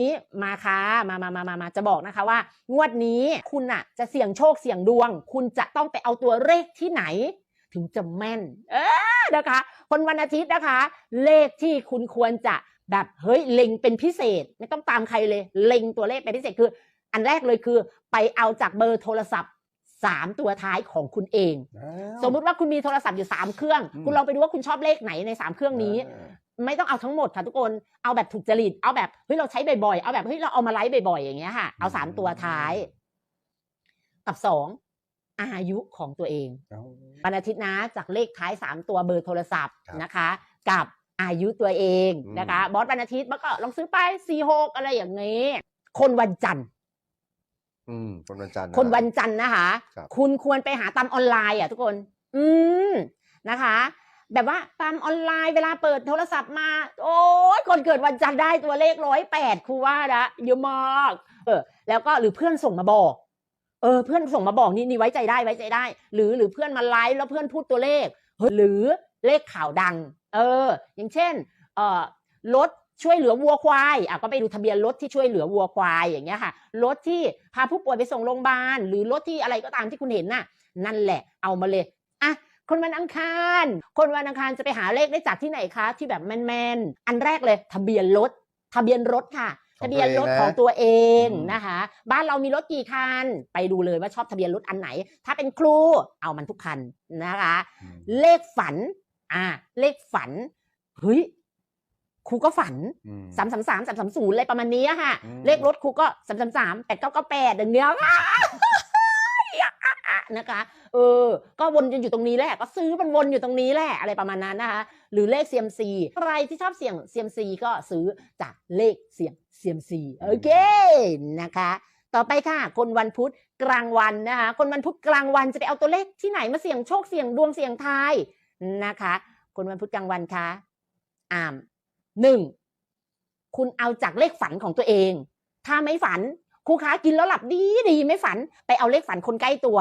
นี้มาค่ะมามามามามาจะบอกนะคะว่า งวดนี้คุณอะจะเสี่ยงโชคเสี่ยงดวง คุณจะต้องไปเอาตัวเลขที่ไหน ถึงจะแม่น เออนะคะ คนวันอาทิตย์นะคะ เลขที่คุณควรจะแบบเฮ้ยเล็งเป็นพิเศษ ไม่ต้องตามใครเลย เล็งตัวเลขเป็นพิเศษคือ อันแรกเลยคือ ไปเอาจากเบอร์โทรศัพท์ สามตัวท้ายของคุณเอง สมมุติว่าคุณมีโทรศัพท์อยู่สามเครื่องอืมคุณลองไปดูว่าคุณชอบเลขไหนในสามเครื่องนี้ ไม่ต้องเอาทั้งหมดค่ะทุกคนเอาแบบถูกจริตเอาแบบเฮ้ยเราใช้บ่อยๆเอาแบบเฮ้ยเราเอามาไลฟ์บ่อยๆอย่างเงี้ยค่ะ เอาสามตัวท้าย กับสองอายุของตัวเองเอาวันอาทิตย์นะจากเลขท้ายสามตัวเบอร์โทรศัพท์ครับนะคะ กับอายุตัวเองอืมนะคะ บอสวันอาทิตย์มันก็ลองซื้อไปสี่หกอะไรอย่างนี้ คนวันจันทร์ อืมคนวันจันทร์ะคนวันจันทร์นะคะครับคุณควรไปหาตามออนไลน์อะทุกคน อืมนะคะ แบบว่าตามออนไลน์เวลาเปิดโทรศัพท์มา โอ้ยคนเกิดวันจันทร์ได้ตัวเลขร้อยแปดครูว่านะเยอะมากเออ แล้วก็หรือเพื่อนส่งมาบอก เออ เพื่อนส่งมาบอกนี่นี่ไว้ใจได้ไว้ใจได้ หรือหรือเพื่อนมาไลฟ์แล้วเพื่อนพูดตัวเลขเฮ้ยหรือเลขข่าวดัง เออ อย่างเช่น เอ่อรถ ช่วยเหลือวัวควายอะก็ไปดูทะเบียนรถที่ช่วยเหลือวัวควายอย่างเงี้ยค่ะรถที่พาผู้ป่วยไปส่งโรงพยาบาลหรือรถที่อะไรก็ตามที่คุณเห็นน่ะ นั่นแหละเอามาเลยอะคนวันอังคาร คนวันอังคารจะไปหาเลขได้จากที่ไหนคะ ที่แบบแมนๆอันแรกเลย ทะเบียนรถ ทะเบียนรถค่ะของทะเบียนรถตัวเองนะของตัวเองอืมนะคะ บ้านเรามีรถกี่คัน ไปดูเลยว่าชอบทะเบียนรถอันไหน ถ้าเป็นครูเอามันทุกคันนะคะอืมเลขฝันอ่าเลขฝันเฮ้ย ครูก็ฝันอืมสามสามสามสามสามศูนย์อะไรประมาณนี้อะค่ะอืมเลขรถครูก็สามสามสามแปดเก้าเก้าแปดอย่างเงี้ยนะคะ เออ ก็วนจนอยู่ตรงนี้แหละ ก็ซื้อมันวนอยู่ตรงนี้แหละอะไรประมาณนั้นนะคะ หรือเลข CMC ใครที่ชอบเสี่ยง CMC ก็ซื้อจากเลขเสี่ยง CMC โอเคนะคะ ต่อไปค่ะ คนวันพุธกลางวันนะคะ คนวันพุธกลางวันจะไปเอาตัวเลขที่ไหนมาเสี่ยงโชคเสี่ยงดวงเสี่ยงทายนะคะ คนวันพุธกลางวันคะอ่าม หนึ่งคุณเอาจากเลขฝันของตัวเอง ถ้าไม่ฝันครูค้ากินแล้วหลับดีดีไม่ฝันไปเอาเลขฝันคนใกล้ตัว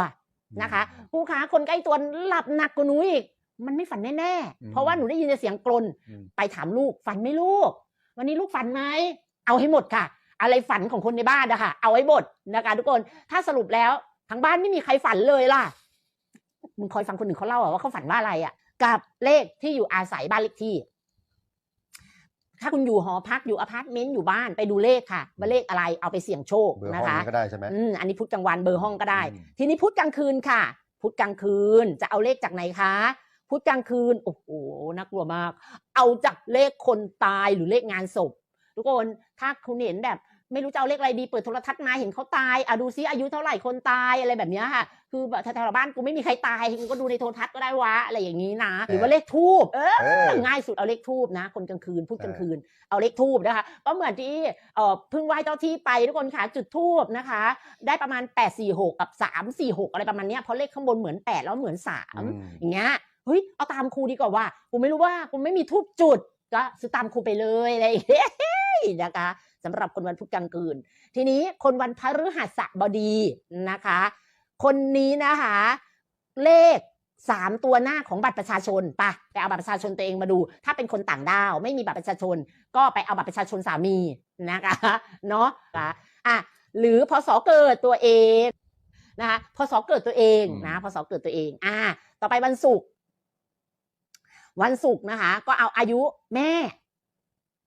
นะคะครูค้าคนใกล้ตัวหลับหนักกว่าหนูอีก มันไม่ฝันแน่อืมๆเพราะว่าหนูได้ยินแต่เสียงกลนอืมไปถามลูกฝันไหมลูก วันนี้ลูกฝันไหมเอาให้หมดค่ะ อะไรฝันของคนในบ้านนะคะเอาให้หมดนะคะทุกคนถ้าสรุปแล้วทั้งบ้านไม่มีใครฝันเลยล่ะมึงคอยฟังคนอื่นเขาเล่าอะว่าเขาฝันว่าอะไรอะกับเลขที่อยู่อาศัยบ้านเลขที่ ถ้าคุณอยู่หอพักอยู่อพาร์ตเมนต์อยู่บ้านไปดูเลขค่ะว่าเลขอะไรเอาไปเสี่ยงโชคเบอร์นะห้องคะนี้ก็ได้ใช่ไหม อืมอันนี้พุธกลางวันเบอร์ห้องก็ได้ อืม ทีนี้พุธกลางคืนค่ะ พุธกลางคืนจะเอาเลขจากไหนคะพุธกลางคืนโอ้โหน่ากลัวมาก เอาจากเลขคนตายหรือเลขงานศพ ทุกคนถ้าคุณเห็นแบบ ไม่รู้จะเอาเลขอะไรดีเปิดโทรทัศน์มาเห็นเขาตายอะดูซิอายุเท่าไหร่คนตายอะไรแบบเนี้ยค่ะ คือแบบแถวๆบ้านกูไม่มีใครตายกูก็ดูในโทรทัศน์ก็ได้วะอะไรอย่างนี้นะหรือว่าเลขทูบเออเออง่ายสุดเอาเลขทูบนะ คนกลางคืนพูดกลางใช่คืนเอาเลขทูบนะคะก็เหมือนที่เอ่อเพิ่งไหว้เจ้าที่ไปทุกคนค่ะจุดทูบนะคะ ได้ประมาณ 8 4 6 กับ 3 4 6 อะไรประมาณเนี้ยเพราะเลขข้างบนเหมือน 8 แล้วเหมือน 3อืมอย่างเงี้ยเฮ้ยเอาตามครูดีกว่าว่ากูไม่รู้ว่ากูไม่มีทูบจุดก็ซื้อตามครูไปเลยอะไรอย่างเงี้ยนะคะ สำหรับคนวันพุธกลางคืน ทีนี้คนวันพฤหัสบดีนะคะ คนนี้นะคะ เลขสามตัวหน้าของบัตรประชาชนไปไปเอาบัตรประชาชนตัวเองมาดู ถ้าเป็นคนต่างด้าวไม่มีบัตรประชาชน ก็ไปเอาบัตรประชาชนสามีนะคะเนาะอะหรือพศเกิดตัวเองนะคะพศเกิดตัวเองนะพศเกิดตัวเอง อ่า ต่อไปวันศุกร์วันศุกร์นะคะ ก็เอาอายุแม่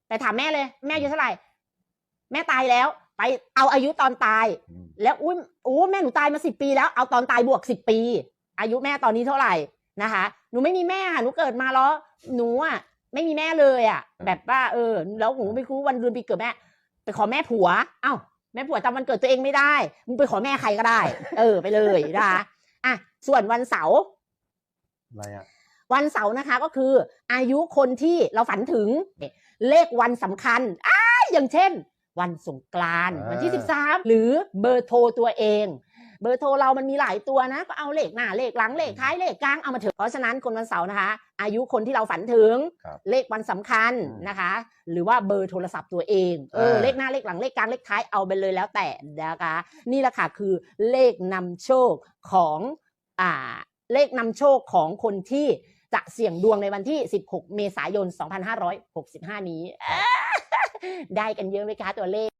แต่ถามแม่เลย แม่อายุเท่าไหร่ แม่ตายแล้ว ไปเอาอายุตอนตายอืมแล้วอุ้ยโอ้แม่หนูตายมาสิปีแล้วเอาตอนตายบวกสิบปี อายุแม่ตอนนี้เท่าไหร่นะคะ หนูไม่มีแม่ค่ะหนูเกิดมาแล้วหนูอะไม่มีแม่เลยอะ แบบว่าเออ แล้วหนูไม่รู้วันเดือนปีเกิดแม่ ไปขอแม่ผัว เอ้าแม่ผัวจำวันเกิดตัวเองไม่ได้มึงไปขอแม่ใครก็ได้ เออไปเลยนะคะอะส่วนวันเสาร์อะไรอะวันเสาร์นะคะก็คืออายุคนที่เราฝันถึงเลขวันสำคัญอ้าอย่างเช่น วันสงกรานต์อ่าวันที่ 13 หรือเบอร์โทรตัวเอง เบอร์โทรเรามันมีหลายตัวนะ ก็เอาเลขหน้าเลขหลังเลขท้ายเลขกลางเอามาเถอะเพราะฉะนั้นคนวันเสาร์นะคะ อายุคนที่เราฝันถึงครับเลขวันสำคัญอืมนะคะ หรือว่าเบอร์โทรศัพท์ตัวเองเอออ่าเลขหน้าเลขหลังเลขกลางเลขท้ายเอาไปเลยแล้วแต่นะคะ นี่แหละค่ะคือเลขนำโชคของอ่าเลขนำโชคของคนที่จะเสี่ยงดวงในวันที่ 16 เมษายน 2565 นี้ ได้กันเยอะไหมคะตัวเลข